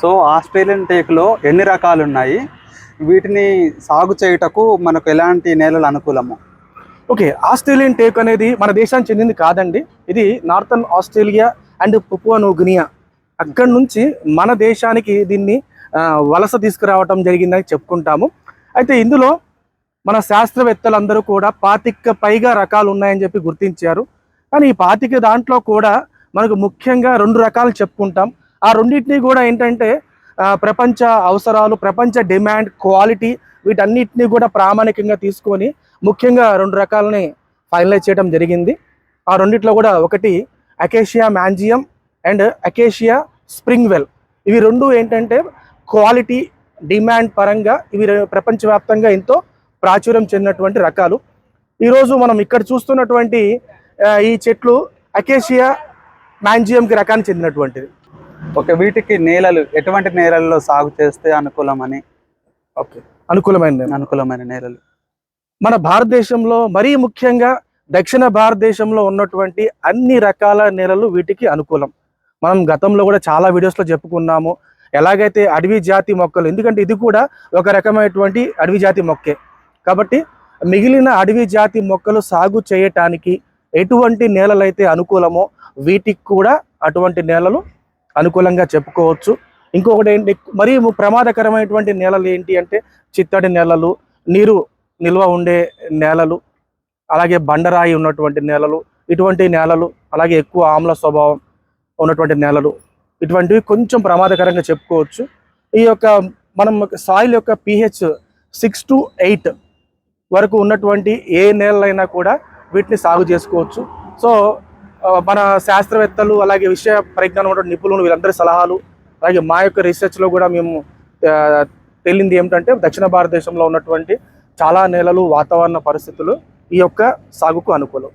So Australian టేక్లో ఎన్ని రకాలు ఉన్నాయి వీటిని సాగు చేయుటకు మనకు ఎలాంటి నేలలు అనుకూలము? ఓకే ఆస్ట్రేలియన్ టేక్ అనేది మన దేశానికి చెందింది కాదండి. ఇది నార్థన్ ఆస్ట్రేలియా అండ్ పుపువనోగినియా అక్కడి నుంచి మన దేశానికి దీన్ని వలస తీసుకురావటం జరిగిందని చెప్పుకుంటాము. అయితే ఇందులో మన శాస్త్రవేత్తలందరూ కూడా పాతిక పైగా రకాలు ఉన్నాయని చెప్పి గుర్తించారు. కానీ ఈ పాతిక దాంట్లో కూడా మనకు ముఖ్యంగా రెండు రకాలు చెప్పుకుంటాం. ఆ రెండింటినీ కూడా ఏంటంటే ప్రపంచ అవసరాలు ప్రపంచ డిమాండ్ క్వాలిటీ వీటన్నిటిని కూడా ప్రామాణికంగా తీసుకొని ముఖ్యంగా రెండు రకాలని ఫైనలైజ్ చేయడం జరిగింది. ఆ రెండిట్లో కూడా ఒకటి acacia mangium and acacia spring well ఇవి రెండు ఏంటంటే క్వాలిటీ డిమాండ్ పరంగా ఇవి ప్రపంచవ్యాప్తంగా ఎంతో ప్రాచుర్యం చెందినటువంటి రకాలు. ఈరోజు మనం ఇక్కడ చూస్తున్నటువంటి ఈ చెట్లు అకేషియా మ్యాంజియంకి రకానికి చెందినటువంటిది. ఓకే వీటికి నేలలు ఎటువంటి నేలల్లో సాగు చేస్తే అనుకూలమని? ఓకే అనుకూలమైన అనుకూలమైన నేలలు. మన భారతదేశంలో మరీ ముఖ్యంగా దక్షిణ భారతదేశంలో ఉన్నటువంటి అన్ని రకాల నేలలు వీటికి అనుకూలం. మనం గతంలో కూడా చాలా వీడియోస్లో చెప్పుకున్నాము ఎలాగైతే అడవి జాతి మొక్కలు ఎందుకంటే ఇది కూడా ఒక రకమైనటువంటి అడవి జాతి మొక్కే. కాబట్టి మిగిలిన అడవి జాతి మొక్కలు సాగు చేయటానికి ఎటువంటి నేలలైతే అనుకూలమో వీటికి కూడా అటువంటి నేలలు అనుకూలంగా చెప్పుకోవచ్చు. ఇంకొకటి ఏంటి మరీ ప్రమాదకరమైనటువంటి నేలలు ఏంటి అంటే చిత్తడి నేలలు నీరు నిల్వ ఉండే నేలలు అలాగే బండరాయి ఉన్నటువంటి నేలలు ఇటువంటి నేలలు అలాగే ఎక్కువ ఆమ్ల స్వభావం ఉన్నటువంటి నేలలు ఇటువంటివి కొంచెం ప్రమాదకరంగా చెప్పుకోవచ్చు. ఈ యొక్క మనం సాయిల్ యొక్క పిహెచ్ సిక్స్ టు ఎయిట్ వరకు ఉన్నటువంటి ఏ నేలైనా కూడా వీటిని సాగు చేసుకోవచ్చు. సో మన శాస్త్రవేత్తలు అలాగే విషయ పరిజ్ఞానం ఉన్న నిపుణులు వీరందరి సలహాలు అలాగే మా యొక్క రీసెర్చ్లో కూడా మేము ఆ, తేలింది ఏమిటంటే దక్షిణ భారతదేశంలో ఉన్నటువంటి చాలా నేలలు వాతావరణ పరిస్థితులు ఈ యొక్క సాగుకు అనుకూలం.